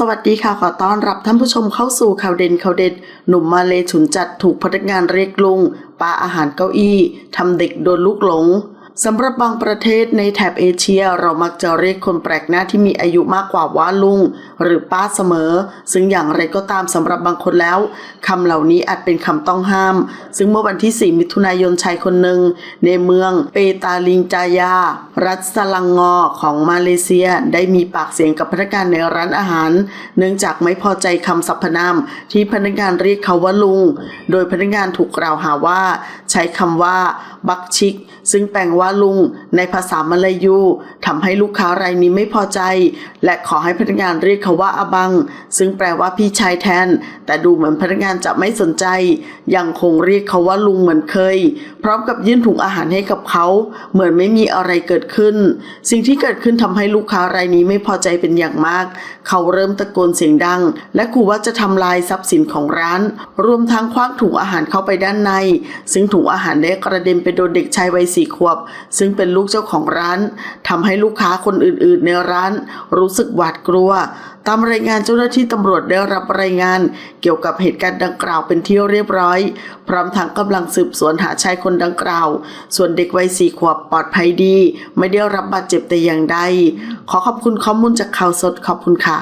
สวัสดีค่ะขอต้อนรับท่านผู้ชมเข้าสู่ข่าวเด่นข่าวเด็ด หนุ่มมาเลฉุนจัดถูกพนักงานเรียกลุงปาอาหารเก้าอี้ทำเด็กโดนลูกหลง สำหรับบางประเทศในแถบเอเชียเรามักจะเรียกคนแปลกหน้าที่มีอายุมากกว่าว่าลุง หรือป้าเสมอ ซึ่งอย่างไรก็ตามสำหรับบางคนแล้วคำเหล่านี้อาจเป็นคำต้องห้าม ซึ่งเมื่อวันที่ 4 มิถุนายนชายคนหนึ่ง ในเมืองเปตาลิงจายา รัฐสลังงอของมาเลเซียได้มีปากเสียงกับพนักงานในร้านอาหาร เนื่องจากไม่พอใจคำสรรพนามที่พนักงานเรียกเขาว่าลุง โดยพนักงานถูกกล่าวหาว่า ใช้คำว่า บักชิก ซึ่งแปลว่าลุงในภาษามาลายูทำให้ลูกค้ารายนี้ไม่พอใจ และขอให้พนักงานเรียกเขาว่าอาบัง ซึ่งแปลว่าพี่ชายแทน แต่ดูเหมือนพนักงานจะไม่สนใจ ยังคงเรียกเขาว่าลุงเหมือนเคย พร้อมกับยื่นถุงอาหารให้กับเขา เหมือนไม่มีอะไรเกิดขึ้น สิ่งที่เกิดขึ้นทำให้ลูกค้ารายนี้ไม่พอใจเป็นอย่างมาก เขาเริ่มตะโกนเสียงดัง และขู่ว่าจะทำลายทรัพย์สินของร้าน รวมทั้งคว้างถุงอาหารเข้าไปด้านใน ซึ่งถุงอาหารได้กระเด็นไปโดนเด็กชายวัยสี่ขวบซึ่งเป็นลูกเจ้าของร้านทำให้ลูกค้าคนอื่นๆในร้านรู้สึกหวาดกลัว ตามรายงานเจ้าหน้าที่ตำรวจได้รับรายงานเกี่ยวกับเหตุการณ์ดังกล่าวเป็นที่เรียบร้อย พร้อมทั้งกำลังสืบสวนหาชายคนดังกล่าว ส่วนเด็กวัยสี่ขวบปลอดภัยดี ไม่ได้รับบาดเจ็บแต่อย่างใดขอขอบคุณข้อมูลจากข่าวสดขอบคุณค่ะ